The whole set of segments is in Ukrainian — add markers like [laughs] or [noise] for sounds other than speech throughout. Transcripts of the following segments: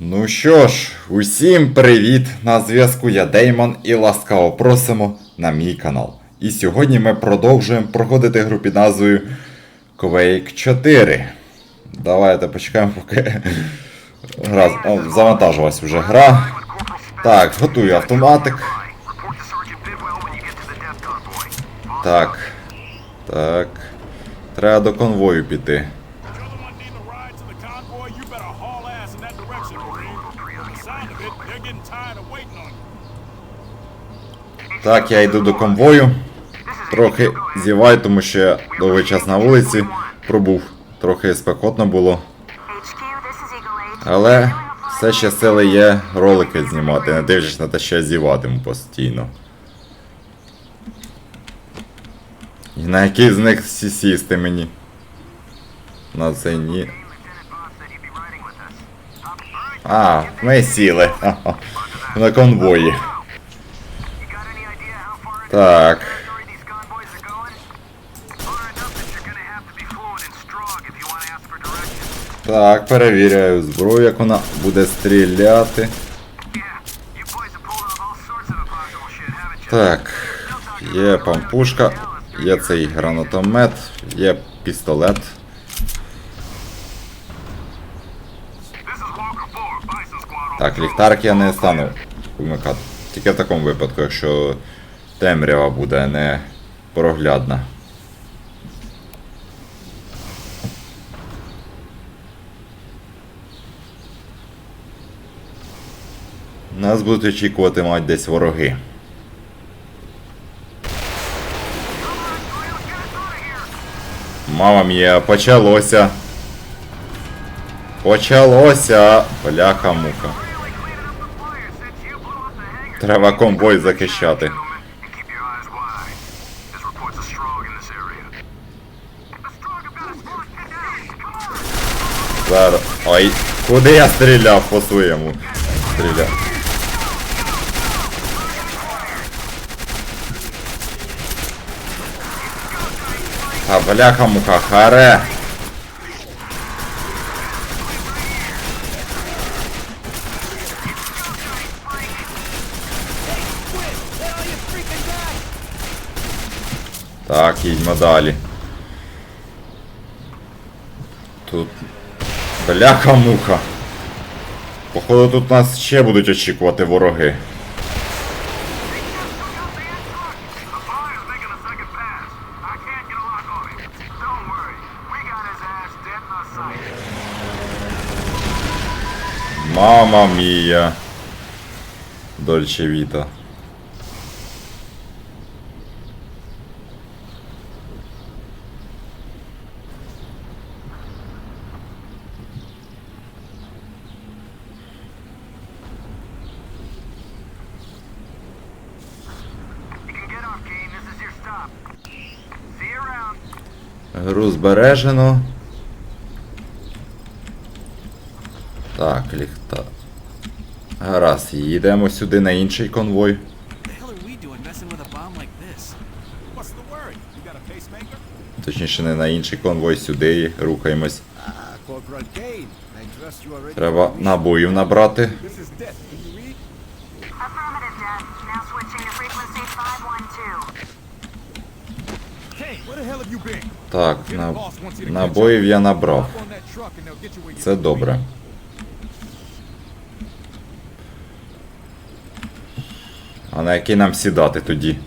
Ну що ж, усім привіт! На зв'язку я Деймон і ласкаво просимо на мій канал. І сьогодні ми продовжуємо проходити гру під назвою Quake 4. Давайте почекаємо, поки гра о, завантажилась вже гра. Так, готую автоматик. Так. Так. Треба до конвою піти. Так, я йду до конвою. Трохи зіваю, тому що я довгий час на вулиці пробув. Трохи спекотно було. Але все ще сили є ролики знімати, не дивлячись на те, що я зіватиму постійно. І на який з них сі- сісти мені? На цей ні. А, ми сіли. [laughs] На конвої. Так. Так, перевіряю зброю, як вона буде стріляти. Так. Є пампушка, є цей гранатомет, є пістолет. Так, ліхтарик я не стану вмикати. Тільки в такому випадку, якщо темрява буде не проглядна. Нас будуть очікувати, мать, десь вороги. Мама мія, почалося. Почалося. Бляха мука. Треба комбой захищати. Зараз. Ой, куди я стріляв по своєму? Стріляв. А бляха муха, харе. Так, їдьмо далі. Тут. Бляха муха. Походу тут нас ще будуть очікувати вороги. Мама мія. Дольче Віта. Гру збережено. Так, ліхта. Гаразд, їдемо сюди на інший конвой. Точніше, не на інший конвой, сюди рухаємось. Треба набоїв набрати. Так, на... набоїв я набрав. Це добре. А на який нам сідати тоді?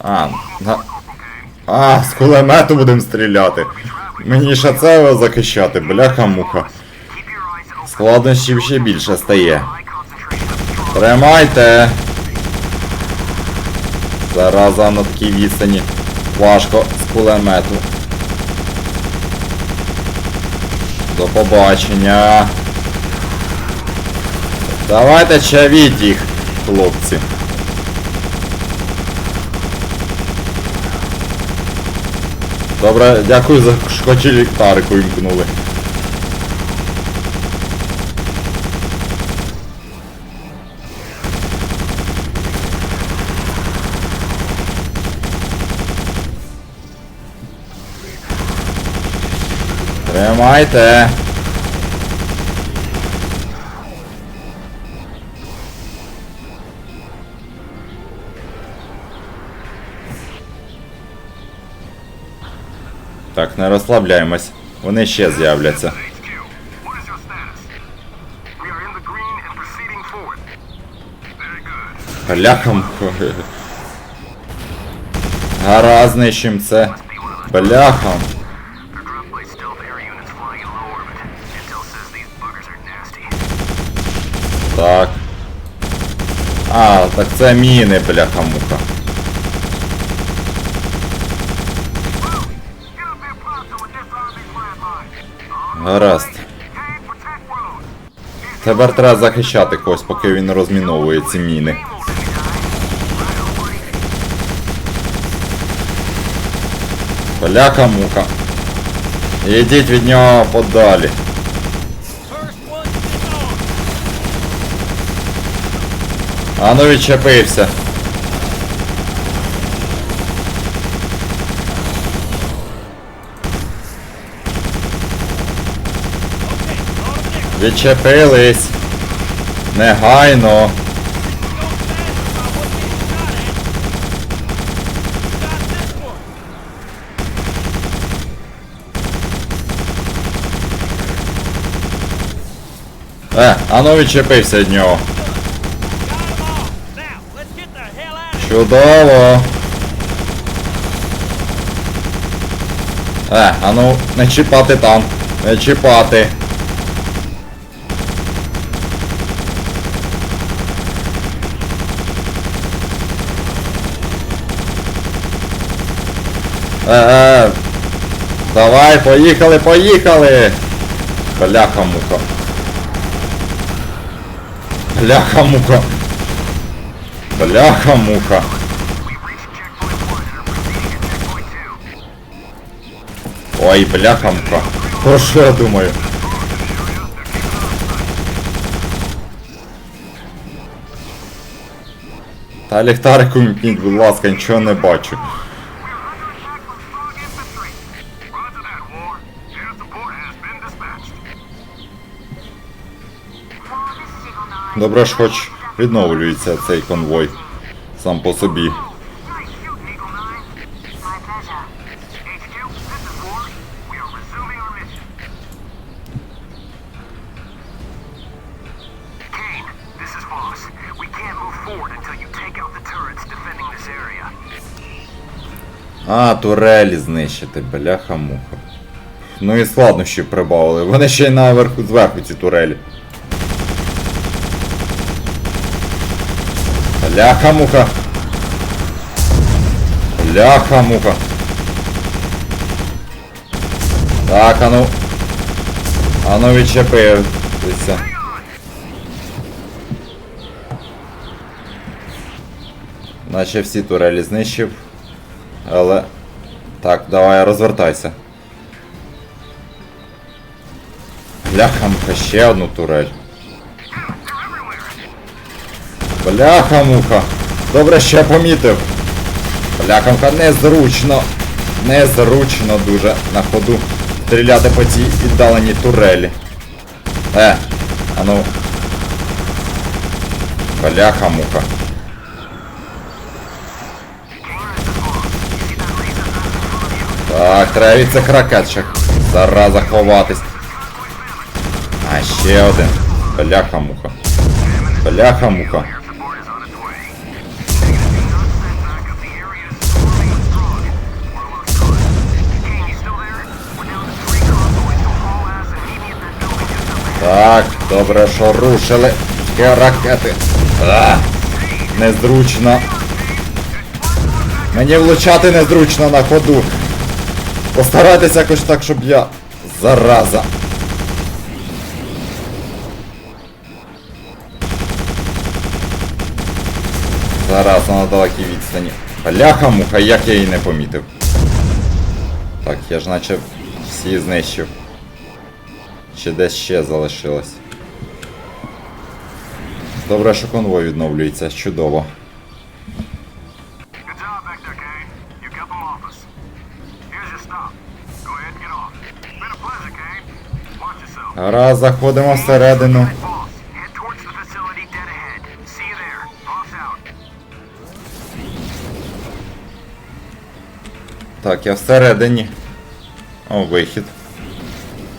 А, на... а, з кулемету будемо стріляти. Мені ще це захищати, бляха-муха. Складнощів ще більше стає. Тримайте! Зараза на такій відстані. Важко з кулемету. До побачення. Давайте чавіть їх, хлопці. Добре, дякую за що хоч і Тримайте. Так, не розслабляємось. Вони ще з'являться. HQ, what is your status? Так. А, так це міни, бляха-муха. Гаразд. Тепер треба захищати когось, поки він розміновує ці міни. Бляха-муха. Ідіть від нього подалі. А ну відчепився. Відчепились. Негайно. Е, а ну відчепився від нього. Чудово. Е, а ну, не чіпати там. Не чіпати. Е, е. Давай, поїхали, поїхали. Бляха-муха. Бляха-муха. Бляха-муха. Ой, бляхамка. Про що я думаю? Та ліхтарику вімкніть, будь ласка, нічого не бачу. Roger that, War. Air support has been dispatched. War, this is Eagle 9. Добре ж хоч відновлюється цей конвой сам по собі. Nice shooting, Eagle 9. My pleasure. HQ, this is War. We are resuming our mission. Kane, this is Voss. We can't move forward until you take out the turrets defending this area. А, турелі знищити, бляха-муха. Ну і складнощі прибавили. Вони ще й наверху зверху ці турелі. Бляха-муха. Бляха-муха. Так, а ну. А ну відчепився. Наче всі турелі знищив. Але. Так, давай розвертайся. Бляха-муха, ще одну турель. Бляха-муха. Добре, я помітив. Бляха-муха, незручно. Незручно дуже на ходу стріляти по цій віддаленій турелі. Е, а ну. Бляха-муха. Так, треба від цих ракет Зараза ховатись. А ще один. Бляха-муха. Бляха-муха. Так, добре, що рушили. Ті ракети. А, незручно. Мені влучати незручно на ходу. Постарайтеся якось так, щоб я. Зараза. Зараза на далекій відстані. Бляха-муха, як я її не помітив. Так, я ж наче всі знищив. Чи десь ще залишилось. Добре, що конвой відновлюється, чудово. Раз, заходимо всередину. Так, я всередині. О, вихід.